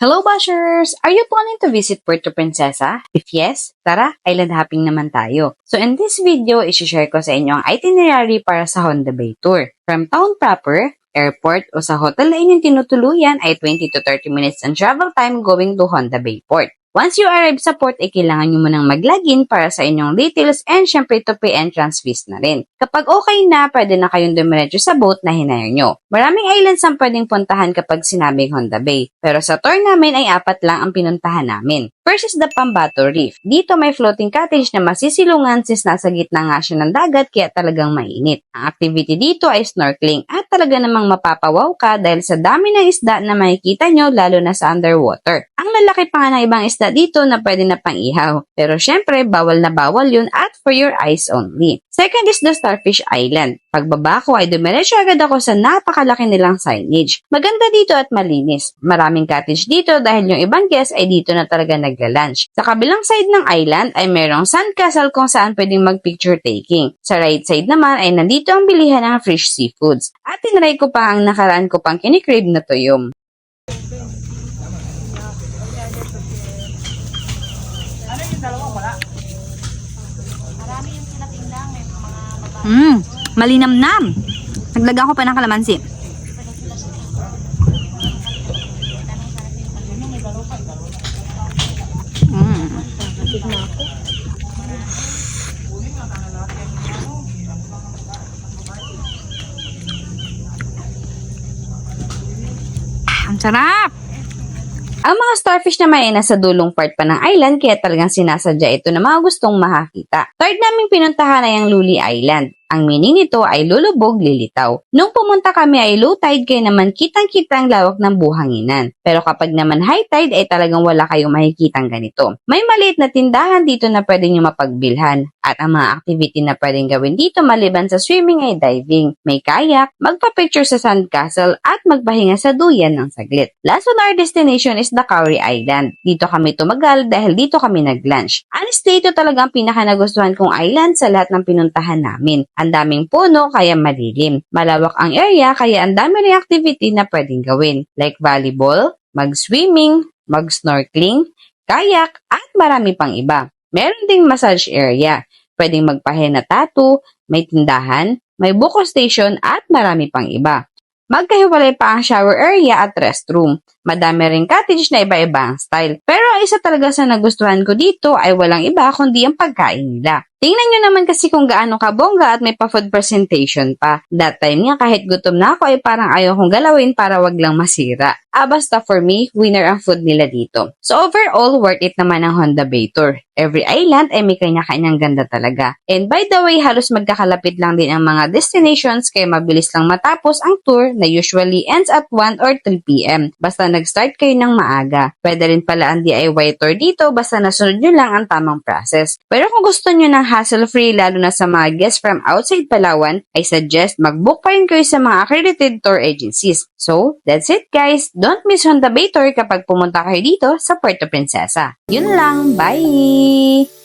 Hello, Bashers! Are you planning to visit Puerto Princesa? If yes, tara, island hopping naman tayo. So in this video, isi-share ko sa inyo ang itinerary para sa Honda Bay Tour. From town proper, airport o sa hotel na inyong tinutuluyan ay 20 to 30 minutes ang travel time going to Honda Bay Port. Once you arrive sa port, ay kailangan nyo munang mag-login para sa inyong details and syempre to pay entrance fees na rin. Kapag okay na, pwede na kayong dumiretso sa boat na hinayar nyo. Maraming islands ang pwedeng puntahan kapag sinabing Honda Bay. Pero sa tour namin ay apat lang ang pinuntahan namin. First is the Pambato Reef. Dito may floating cottage na masisilungan since nasa gitna nga siya ng dagat kaya talagang mainit. Ang activity dito ay snorkeling at talaga namang mapapawaw ka dahil sa dami ng isda na makikita nyo lalo na sa underwater. Ang lalaki pa nga ng ibang isda dito na pwede na pang ihaw. Pero syempre, bawal na bawal yun at for your eyes only. Second is the Starfish Island. Pagbaba ko ay dumiretso agad ako sa napakalaki nilang signage. Maganda dito at malinis. Maraming cottage dito dahil yung ibang guests ay dito na talaga nagla-lunch. Sa kabilang side ng island ay merong sandcastle kung saan pwedeng mag-picture taking. Sa right side naman ay nandito ang bilihan ng fresh seafoods. At tinry ko pa ang nakaraan ko pang kinikrib na tuyom. Mm, malinamnam. Naglaga ko pa ng kalamansi. Mm. Ah, Ang sarap! Ang mga starfish naman ay nasa dulong part pa ng island kaya talagang sinasadya ito na mga gustong makakita. Third naming pinuntahan ay ang Luli Island. Ang meaning nito ay lulubog, lilitaw. Nung pumunta kami ay low tide kaya naman kitang-kita ang lawak ng buhanginan. Pero kapag naman high tide ay talagang wala kayong makikitang ganito. May maliit na tindahan dito na pwede nyo mapagbilhan. At ang mga activity na pwedeng gawin dito maliban sa swimming ay diving, may kayak, magpa-picture sa sandcastle at magpahinga sa duyan ng saglit. Last on our destination is the Cowrie Island. Dito kami tumagal dahil dito kami nag-lunch. Honestly, ito talaga ang pinaka nagustuhan kong island sa lahat ng pinuntahan namin. Ang daming puno kaya malilim. Malawak ang area kaya ang dami ring activity na pwedeng gawin like volleyball, mag-swimming, mag-snorkeling, kayak at marami pang iba. Meron ding massage area. Pwedeng magpahenna tattoo, may tindahan, may buko station at marami pang iba. Magkahiwalay pa ang shower area at restroom. Madami ring cottage na iba-iba ang style. Pero ang isa talaga sa nagustuhan ko dito ay walang iba kundi ang pagkain nila. Tingnan nyo naman kasi kung gaano kabongga at may pa-food presentation pa. That time nga kahit gutom na ako ay parang ayaw kong galawin para wag lang masira. Ah basta for me, winner ang food nila dito. So overall, worth it naman ang Honda Bay Tour. Every island ay may kanya-kanyang ganda talaga. And by the way, halos magkakalapit lang din ang mga destinations kaya mabilis lang matapos ang tour na usually ends at 1 or 3 p.m. Basta nag-start kayo ng maaga. Pwede rin pala ang DIY tour dito basta nasunod nyo lang ang tamang process. Pero kung gusto nyo ng hassle-free lalo na sa mga guests from outside Palawan, I suggest mag-book pa rin kayo sa mga accredited tour agencies. So, that's it guys! Don't miss Honda Bay Tour kapag pumunta kayo dito sa Puerto Princesa. Yun lang, bye!